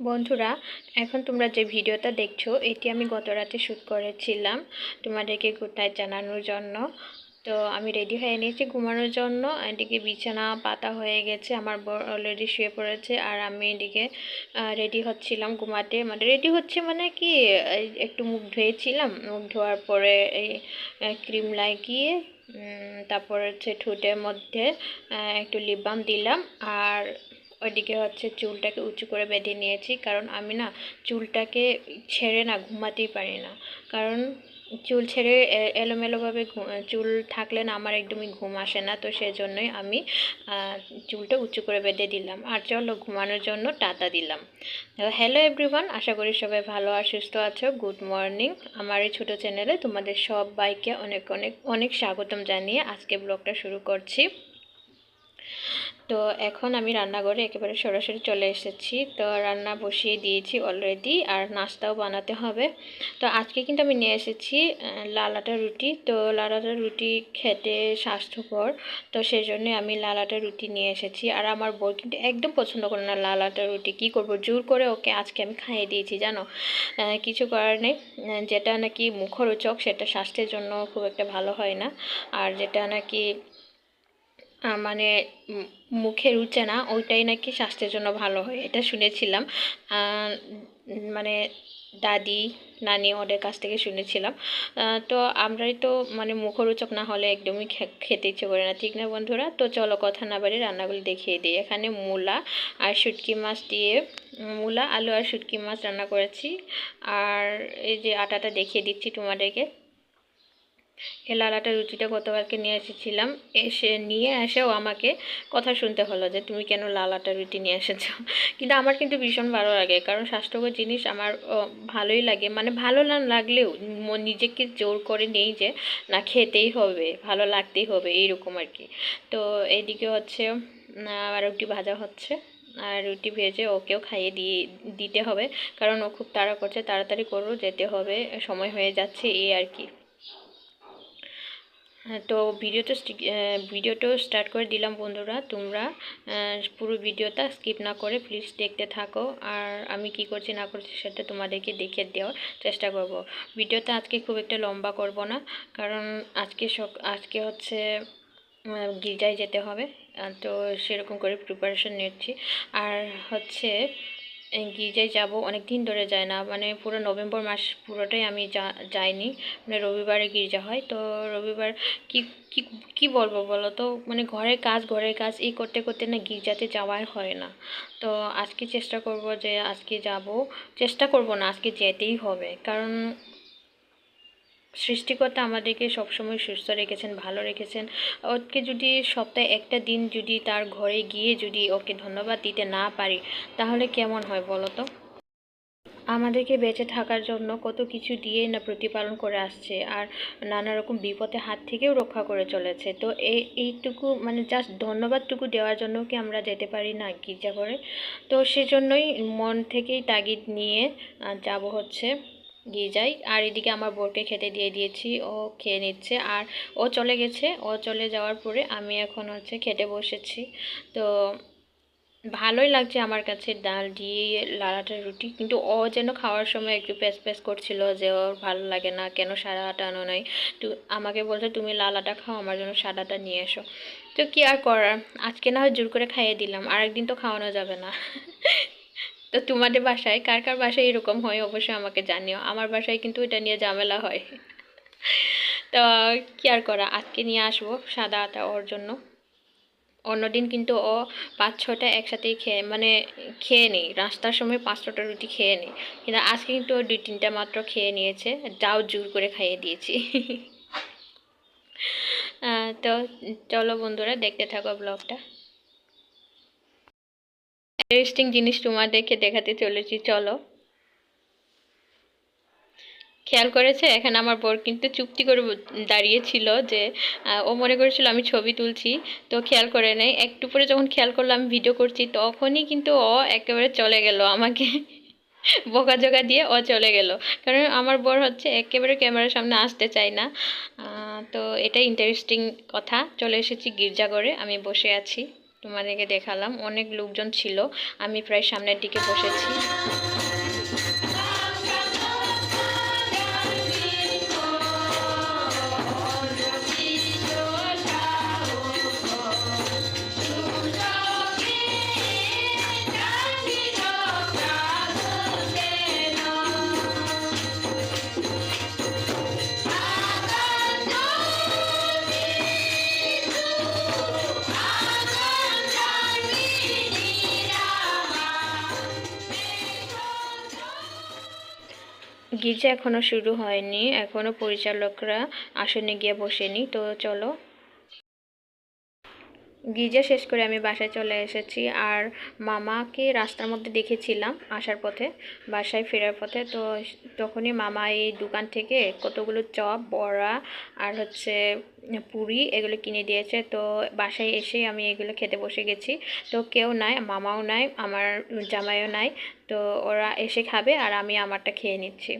বন্ধুরা, এখন তোমরা যে ভিডিওটা দেখছ, এটি আমি গত রাতে শ্যুট করেছিলাম তোমাদেরকে গুড নাইট জানানোর জন্য। তো আমি রেডি হয়ে নিয়েছি ঘুমানোর জন্য, এদিকে বিছানা পাতা হয়ে গেছে, আমার বর অলরেডি শুয়ে পড়েছে, আর আমি এদিকে রেডি হচ্ছিলাম ঘুমাতে। মানে রেডি হচ্ছে মানে কি একটু মুখ ধুয়েছিলাম, মুখ ধোয়ার পরে এই ক্রিম লাগিয়ে তারপর হচ্ছে ঠোঁটের মধ্যে একটু লিপ বাম দিলাম, আর ওইদিকে হচ্ছে চুলটাকে উঁচু করে বেঁধে নিয়েছি। কারণ আমি না চুলটাকে ছেড়ে না ঘুমাতেই পারি না। কারণ চুল ছেড়ে এলোমেলোভাবে চুল থাকলে না আমার একদমই ঘুম আসে না। তো সেজন্যই আমি চুলটা উঁচু করে বেঁধে দিলাম। আর চলো ঘুমানোর জন্য টাতা দিলাম। হ্যালো এভরিওয়ান, আশা করি সবাই ভালো আর সুস্থ আছো। Good morning. আমার এই ছোটো চ্যানেলে তোমাদের সব বাইকে অনেক অনেক অনেক স্বাগতম জানিয়ে আজকে ব্লগটা শুরু করছি। তো এখন আমি রান্নাঘরে একেবারে সরাসরি চলে এসেছি। তো রান্না বসিয়ে দিয়েছি অলরেডি আর নাস্তাও বানাতে হবে। তো আজকে কিন্তু আমি নিয়ে এসেছি লালাটা রুটি। তো লালাটা রুটি খেতে স্বাস্থ্যকর, তো সেই জন্যে আমি লালাটা রুটি নিয়ে এসেছি। আর আমার বউ কিন্তু একদম পছন্দ করে না লালাটা রুটি। কি করব, জোর করে ওকে আজকে আমি খাইয়ে দিয়েছি, জানো? কিছু করার নেই। যেটা নাকি মুখরোচক, সেটা স্বাস্থ্যের জন্য খুব একটা ভালো হয় না। আর যেটা নাকি মানে মুখে রুচে না, ওইটাই নাকি স্বাস্থ্যের জন্য ভালো হয়, এটা শুনেছিলাম। মানে দাদি, নানি ওদের কাছ থেকে শুনেছিলাম। তো আমরাই তো মানে মুখরোচক না হলে একদমই খেতে ইচ্ছে করে না, ঠিক না বন্ধুরা? তো চলো কথা না বাড়ি রান্নাগুলি দেখিয়ে দিই। এখানে মূলা আর শুটকি মাছ দিয়ে, মূলা, আলু আর শুটকি মাছ রান্না করেছি। আর এই যে আটাটা দেখিয়ে দিচ্ছি তোমাদেরকে। এই লালাটা রুটিটা গতকালকে নিয়ে এসেছিলাম। এসে নিয়ে এসেও আমাকে কথা শুনতে হলো যে, তুমি কেন লালাটা রুটি নিয়ে এসেছ? কিন্তু আমার কিন্তু ভীষণ ভালো লাগে। কারণ স্বাস্থ্যকর জিনিস আমার ভালোই লাগে। মানে ভালো না লাগলেও নিজেকে জোর করে নেই যে, না, খেতেই হবে, ভালো লাগতেই হবে। এইরকম আর কি তো এইদিকে হচ্ছে আর রুটি ভাজা হচ্ছে। আর রুটি ভেজে ওকেও খাইয়ে দিয়ে, দিতে হবে। কারণ ও খুব তাড়া করছে, তাড়াতাড়ি করো, যেতে হবে, সময় হয়ে যাচ্ছে, এই আর কি তো ভিডিওটা স্টি- আহ, ভিডিওটা স্টার্ট করে দিলাম বন্ধুরা তোমরা পুরো ভিডিওটা স্কিপ না করে প্লিজ দেখতে থাকো আর আমি কি করছি না করছি সেটা তোমাদেরকে দেখে দেওয়ার চেষ্টা করব। ভিডিওটা আজকে খুব একটা লম্বা করব না কারণ আজকে সক আজকে হচ্ছে গির্জায় যেতে হবে তো সেরকম করে প্রিপারেশন নিচ্ছি আর হচ্ছে গির্জায় যাব অনেক দিন ধরে যায় না। মানে পুরো নভেম্বর মাস পুরোটাই আমি যাইনি। মানে রবিবারে গির্জা হয়। তো রবিবার কি কি কি বলব বলো তো? মানে ঘরের কাজ ঘরের কাজ এই করতে করতে না গির্জাতে যাওয়াই হয় না। তো আজকে চেষ্টা করব যে আজকে যাব। চেষ্টা করব না আজকে যেতেই হবে। কারণ সৃষ্টিকর্তা আমাদেরকে সবসময় সুস্থ রেখেছেন, ভালো রেখেছেন। ওকে যদি সপ্তাহে একটা দিন যদি তার ঘরে গিয়ে যদি ওকে ধন্যবাদ দিতে না পারি, তাহলে কেমন হয় বলো তো? আমাদেরকে বেঁচে থাকার জন্য কত কিছু দিয়ে না প্রতিপালন করে আসছে আর নানা রকম বিপদের হাত থেকেও রক্ষা করে চলেছে। তো এই এইটুকু মানে জাস্ট ধন্যবাদটুকু দেওয়ার জন্য কি আমরা যেতে পারি না গির্জা করে তো সেজন্যই মন থেকেই তাগিদ নিয়ে যাব হচ্ছে। গির্জায় আর এদিকে আমার বোরকে খেতে দিয়ে দিয়েছি, ও খেয়ে নিচ্ছে। আর ও চলে গেছে। ও চলে যাওয়ার পরে আমি এখন হচ্ছে খেতে বসেছি। তো ভালোই লাগছে আমার কাছে ডাল দিয়ে লালাটা রুটি। কিন্তু ও যেন খাওয়ার সময় একটু প্যাস প্যাস করছিল যে ওর ভালো লাগে না, কেন সাদাটা আনো নাই? তো আমাকে বলছে, তুমি লালাটা খাও, আমার জন্য সাদাটা নিয়ে এসো। তো কি আর করার? আজকে না হয় জোর করে খাইয়ে দিলাম। আরেকদিন তো খাওয়ানো যাবে না। তো তোমাদের বাসায় কার কার বাসায় এরকম হয় অবশ্যই আমাকে জানিও। আমার বাসায় কিন্তু এটা নিয়ে ঝামেলা হয়। তো কি আর করা, আজকে নিয়ে আসব সাদা আটা ওর জন্য। অন্যদিন কিন্তু ও পাঁচ ছটা একসাথেই খেয়ে মানে খেয়ে নেই রাস্তার সময় পাঁচ ছটা রুটি খেয়ে নেই। কিন্তু আজকে কিন্তু ও দুই তিনটা মাত্র খেয়ে নিয়েছে যাও জোর করে খাইয়ে দিয়েছি। তো চলো বন্ধুরা, দেখতে থাকো ব্লগটা ইন্টারেস্টিং জিনিস তোমাদেরকে দেখাতে চলেছি, চলো। খেয়াল করেছে? এখানে আমার বর কিন্তু চুক্তি করে দাঁড়িয়েছিল যে ও মনে করেছিল আমি ছবি তুলছি। তো খেয়াল করে নেই। একটু পরে যখন খেয়াল করল আমি ভিডিও করছি, তখনই কিন্তু ও একেবারে চলে গেল আমাকে। বকাঝকা দিয়ে ও চলে গেল। কারণ আমার বর হচ্ছে একেবারে ক্যামেরার সামনে আসতে চায় না। তো এটা ইন্টারেস্টিং কথা। চলে এসেছি গির্জাঘরে। আমি বসে আছি। তোমাদেরকে দেখালাম। অনেক লোকজন ছিল। আমি প্রায় সামনের দিকে বসেছি। গির্জা এখনও শুরু হয়নি এখনও পরিচালকরা আসনে গিয়ে বসেনি, তো চলো। গির্জা শেষ করে আমি বাসায় চলে এসেছি, আর মামাকে রাস্তার মধ্যে দেখেছিলাম আসার পথে, বাসায় ফেরার পথে, তো তখনই মামা এই দোকান থেকে কতগুলো চপ, বড়া, আর হচ্ছে পুরি এগুলো কিনে দিয়েছে। তো বাসায় এসে আমি এগুলো খেতে বসে গেছি। তো কেউ নাই, মামাও নাই, আমার জামাইও নাই। তো ওরা এসে খাবে আর আমি আমারটা খেয়ে নিচ্ছি।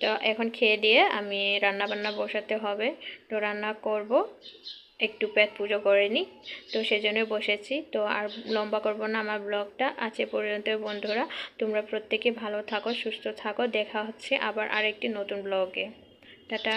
তো এখন খেয়ে দিয়ে আমি রান্না বান্না বসাতে হবে। তো রান্না করব, একটু পেট পুজো করে নিই। তো সেজন্য বসেছি। তো আর লম্বা করব না আমার ব্লগটা। আছে পর্যন্ত বন্ধুরা, তোমরা প্রত্যেকে ভালো থাকো, সুস্থ থাকো। দেখা হচ্ছে আবার আরেকটি নতুন ব্লগে। টাটা।